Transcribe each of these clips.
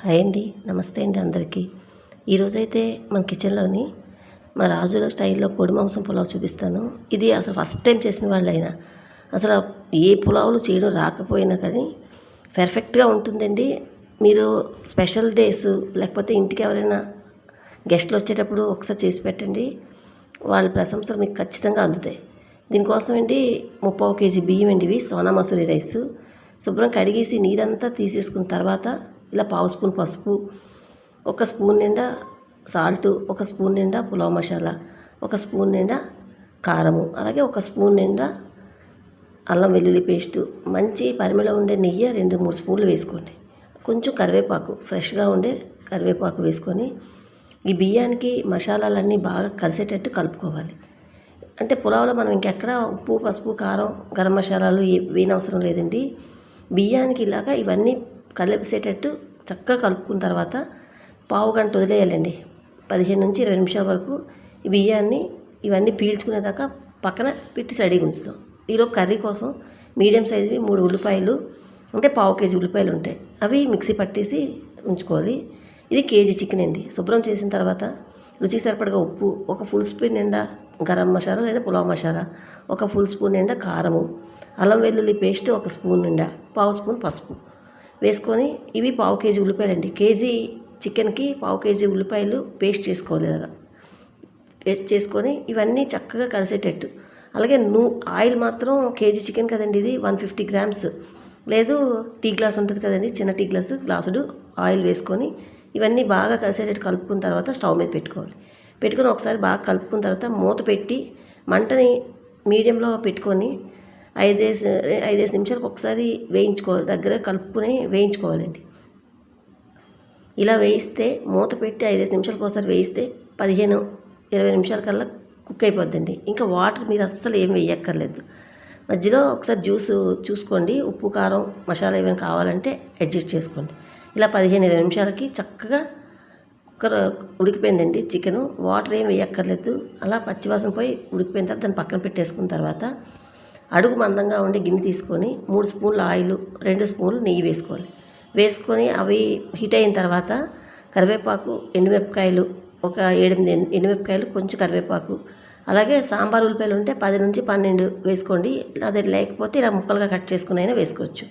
Hi అండి. నమస్తే అండి అందరికీ. ఈరోజైతే మన కిచెన్లోని మా రాజుల స్టైల్లో కోడి మాంసం పులావ్ చూపిస్తాను. ఇది అసలు ఫస్ట్ టైం చేసిన వాళ్ళైనా. అసలు ఏ పులావులు చేయడం రాకపోయినా కానీ పెర్ఫెక్ట్గా ఉంటుందండి. మీరు స్పెషల్ డేస్ లేకపోతే ఇంటికి ఎవరైనా గెస్ట్లు వచ్చేటప్పుడు ఒకసారి చేసి పెట్టండి. వాళ్ళ ప్రశంసలు మీకు ఖచ్చితంగా అందుతాయి. దీనికోసం అండి ముప్పావు కేజీ బియ్యం అండి ఇవి. సోనా మసూరి రైస్. శుభ్రం కడిగేసి నీరంతా తీసేసుకున్న తర్వాత ఇలా పావు స్పూన్ పసుపు ఒక స్పూన్ నిండా సాల్ట్ ఒక స్పూన్ నిండా పులావ్ మసాలా ఒక స్పూన్ నిండా కారము అలాగే ఒక స్పూన్ నిండా అల్లం వెల్లుల్లి పేస్టు. మంచి పరిమళం ఉండే నెయ్యి రెండు మూడు స్పూన్లు వేసుకోండి. కొంచెం కరివేపాకు ఫ్రెష్గా ఉండే కరివేపాకు వేసుకొని ఈ బియ్యానికి మసాలాలన్నీ బాగా కలిసేటట్టు కలుపుకోవాలి. అంటే పులావ్లో మనం ఇంకెక్కడ ఉప్పు పసుపు కారం గరం మసాలాలు ఏ అవసరం లేదండి. బియ్యానికి ఇలాగా ఇవన్నీ కలిపేసేటట్టు చక్కగా కలుపుకున్న తర్వాత పావు గంట వదిలేయాలండి. పదిహేను నుంచి ఇరవై నిమిషాల వరకు ఈ బియ్యాన్ని ఇవన్నీ పీల్చుకునేదాకా పక్కన పెట్టి రెడీగా ఉంచుతాం. ఈలోపు కర్రీ కోసం మీడియం సైజువి మూడు ఉల్లిపాయలు అంటే పావు కేజీ ఉల్లిపాయలు ఉంటాయి. అవి మిక్సీ పట్టేసి ఉంచుకోవాలి. ఇది కేజీ చికెన్ అండి. శుభ్రం చేసిన తర్వాత రుచికి సరిపడగా ఉప్పు ఒక ఫుల్ స్పూన్ నిండా గరం మసాలా లేదా పులావ్ మసాలా ఒక ఫుల్ స్పూన్ నిండా కారము అల్లం వెల్లుల్లి పేస్ట్ ఒక స్పూన్ నిండా పావు స్పూన్ పసుపు. వేసుకొని ఇవి పావు కేజీ ఉల్లిపాయలు అండి కేజీ చికెన్కి పావు కేజీ ఉల్లిపాయలు పేస్ట్ చేసుకోవాలి ఇలాగా. పేస్ట్ చేసుకొని ఇవన్నీ చక్కగా కలిసేటట్టు. అలాగే నూ ఆయిల్ మాత్రం కేజీ చికెన్ కదండి ఇది వన్ ఫిఫ్టీ గ్రామ్స్. లేదు టీ గ్లాస్ ఉంటుంది కదండి చిన్న టీ గ్లాసు గ్లాసుడు ఆయిల్ వేసుకొని ఇవన్నీ బాగా కలిసేటట్టు కలుపుకున్న తర్వాత స్టవ్ మీద పెట్టుకోవాలి. పెట్టుకొని ఒకసారి బాగా కలుపుకున్న తర్వాత మూత పెట్టి మంటని మీడియంలో పెట్టుకొని ఐదేసి ఐదేసి నిమిషాలకు ఒకసారి వేయించుకోవాలి. దగ్గర కలుపుకొని వేయించుకోవాలండి. ఇలా వేయిస్తే మూత పెట్టి ఐదేసి నిమిషాలకు ఒకసారి వేయిస్తే పదిహేను ఇరవై నిమిషాల కల్లా కుక్ అయిపోద్దండి. ఇంకా వాటర్ మీరు అస్సలు ఏం వేయక్కర్లేదు. మధ్యలో ఒకసారి జ్యూస్ చూసుకోండి. ఉప్పు కారం మసాలా ఏమైనా కావాలంటే అడ్జస్ట్ చేసుకోండి. ఇలా పదిహేను ఇరవై నిమిషాలకి చక్కగా కుక్కర్ ఉడికిపోయిందండి చికెను. వాటర్ ఏం వేయక్కర్లేదు. అలా పచ్చివాసన పోయి ఉడికిపోయిన తర్వాత దాన్ని పక్కన పెట్టేసుకున్న తర్వాత అడుగు మందంగా ఉండే గిన్నె తీసుకొని మూడు స్పూన్లు ఆయిల్ రెండు స్పూన్లు నెయ్యి వేసుకోవాలి. వేసుకొని అవి హీట్ అయిన తర్వాత కరివేపాకు ఎండుమిరపకాయలు ఒక ఏడెనిమిది ఎండుమిరపకాయలు కొంచెం కరివేపాకు. అలాగే సాంబార్ ఉల్లిపాయలు ఉంటే పది నుంచి పన్నెండు వేసుకోండి. అదే లేకపోతే ఇలా ముక్కలుగా కట్ చేసుకుని అయినా వేసుకోవచ్చు.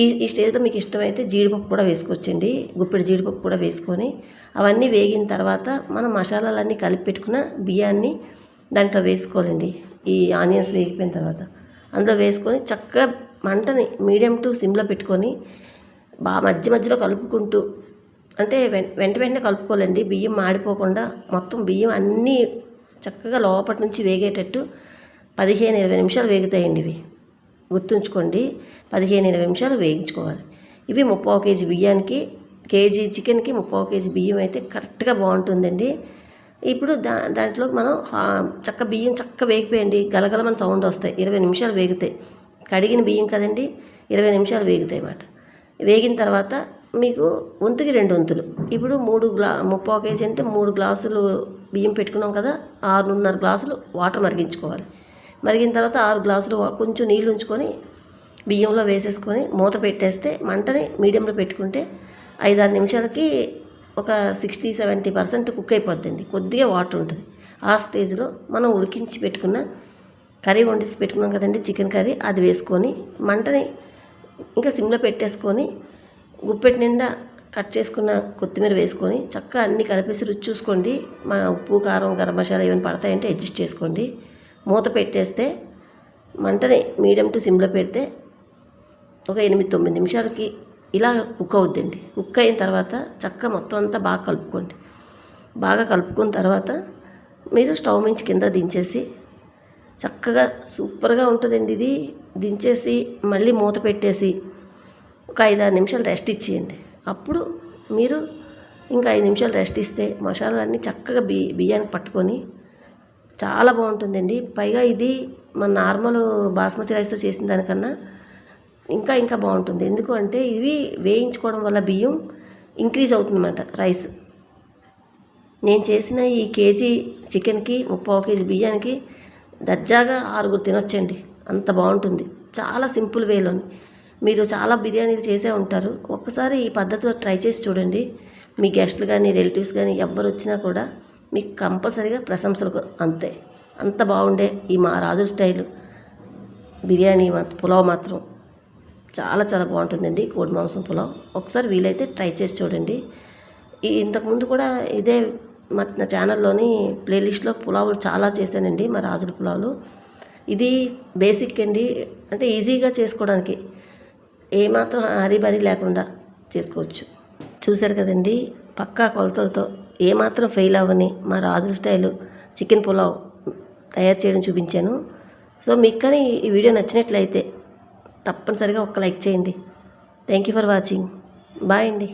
ఈ ఈ స్టేజ్లో మీకు ఇష్టమైతే జీడిపప్పు కూడా వేసుకోవచ్చండి. గుప్పెడు జీడిపప్పు కూడా వేసుకొని అవన్నీ వేగిన తర్వాత మనం మసాలాలన్నీ కలిపి పెట్టుకున్న బియ్యాన్ని దాంట్లో వేసుకోవాలండి. ఈ ఆనియన్స్ వేగిపోయిన తర్వాత. అందులో వేసుకొని చక్కగా మంటని మీడియం టు సిమ్లో పెట్టుకొని బాగా మధ్య మధ్యలో కలుపుకుంటూ అంటే వెంట వెంట వెంటనే కలుపుకోవాలండి. బియ్యం మాడిపోకుండా మొత్తం బియ్యం అన్నీ చక్కగా లోపటి నుంచి వేగేటట్టు పదిహేను ఇరవై నిమిషాలు వేగుతాయండి ఇవి. గుర్తుంచుకోండి పదిహేను ఇరవై నిమిషాలు వేయించుకోవాలి ఇవి ముప్పావు కేజీ బియ్యానికి కేజీ చికెన్కి ముప్పావు కేజీ బియ్యం అయితే కరెక్ట్గా బాగుంటుందండి. ఇప్పుడు దా దాంట్లో మనం చక్క బియ్యం చక్క వేగిపోయండి. గలగలమని సౌండ్ వస్తాయి. ఇరవై నిమిషాలు వేగుతాయి కడిగిన బియ్యం కదండి ఇరవై నిమిషాలు వేగుతాయి అన్నమాట. వేగిన తర్వాత మీకు వంతుకి రెండు వంతులు. ఇప్పుడు మూడు గ్లా ముప్పై కేజీ అంటే మూడు గ్లాసులు బియ్యం పెట్టుకున్నాం కదా ఆరున్నర గ్లాసులు వాటర్ మరిగించుకోవాలి. మరిగిన తర్వాత ఆరు గ్లాసులు కొంచెం నీళ్ళు ఉంచుకొని బియ్యంలో వేసేసుకొని మూత పెట్టేస్తే మంటని మీడియంలో పెట్టుకుంటే ఐదారు నిమిషాలకి ఒక సిక్స్టీ సెవెంటీ పర్సెంట్ కుక్ అయిపోద్దండి. కొద్దిగా వాటర్ ఉంటుంది. ఆ స్టేజ్లో మనం ఉడికించి పెట్టుకున్న కర్రీ వండిసి పెట్టుకున్నాం కదండి చికెన్ కర్రీ అది వేసుకొని మంటని ఇంకా సిమ్లో పెట్టేసుకొని గుప్పెటి నిండా కట్ చేసుకున్న కొత్తిమీర వేసుకొని చక్కగా అన్నీ కలిపేసి రుచి చూసుకోండి. మా ఉప్పు కారం గరం మసాలా ఏమైనా పడతాయంటే అడ్జస్ట్ చేసుకోండి. మూత పెట్టేస్తే మంటని మీడియం టు సిమ్లో పెడితే ఒక ఎనిమిది తొమ్మిది నిమిషాలకి ఇలా కుక్ అవుద్దండి. కుక్ అయిన తర్వాత చక్క మొత్తం అంతా బాగా కలుపుకోండి. బాగా కలుపుకున్న తర్వాత మీరు స్టవ్ మించి కింద దించేసి చక్కగా సూపర్గా ఉంటుందండి ఇది. దించేసి మళ్ళీ మూత పెట్టేసి ఒక ఐదారు నిమిషాలు రెస్ట్ ఇచ్చేయండి. అప్పుడు మీరు ఇంకా ఐదు నిమిషాలు రెస్ట్ ఇస్తే మసాలాలన్నీ చక్కగా బి బియ్యానికి పట్టుకొని చాలా బాగుంటుందండి. పైగా ఇది మన నార్మల్ బాస్మతి రైస్తో చేసిన దానికన్నా ఇంకా ఇంకా బాగుంటుంది. ఎందుకు అంటే ఇవి వేయించుకోవడం వల్ల బియ్యం ఇంక్రీజ్ అవుతుందన్నమాట రైస్. నేను చేసిన ఈ కేజీ చికెన్కి ముప్పై కేజీ బియ్యానికి దర్జాగా ఆరుగురు తినొచ్చండి. అంత బాగుంటుంది. చాలా సింపుల్ వేలోని. మీరు చాలా బిర్యానీలు చేసే ఉంటారు. ఒక్కసారి ఈ పద్ధతిలో ట్రై చేసి చూడండి. మీ గెస్ట్లు కానీ రిలేటివ్స్ కానీ ఎవరు వచ్చినా కూడా మీకు కంపల్సరీగా ప్రశంసలు అందుతాయి అంత. బాగుండే ఈ మా రాజు స్టైల్. బిర్యానీ మాత్రం పులావ్ మాత్రం. చాలా చాలా బాగుంటుందండి కోడి మాంసం పులావ్. ఒకసారి వీలైతే ట్రై చేసి చూడండి. ఇంతకుముందు కూడా ఇదే మా నా ఛానల్లోని ప్లేలిస్ట్లో పులావులు చాలా చేశానండి మా రాజుల పులావులు. ఇది బేసిక్ అండి అంటే ఈజీగా చేసుకోవడానికి. ఏమాత్రం హరీబరీ లేకుండా చేసుకోవచ్చు. చూశారు కదండి పక్కా కొలతలతో ఏమాత్రం ఫెయిల్ అవ్వని మా రాజుల స్టైలు చికెన్ పులావ్ తయారు చేయడం చూపించాను. సో మీకు కానీ ఈ వీడియో నచ్చినట్లయితే తప్పనిసరిగా ఒక్క లైక్ చేయండి. Thank you for watching bye అండి.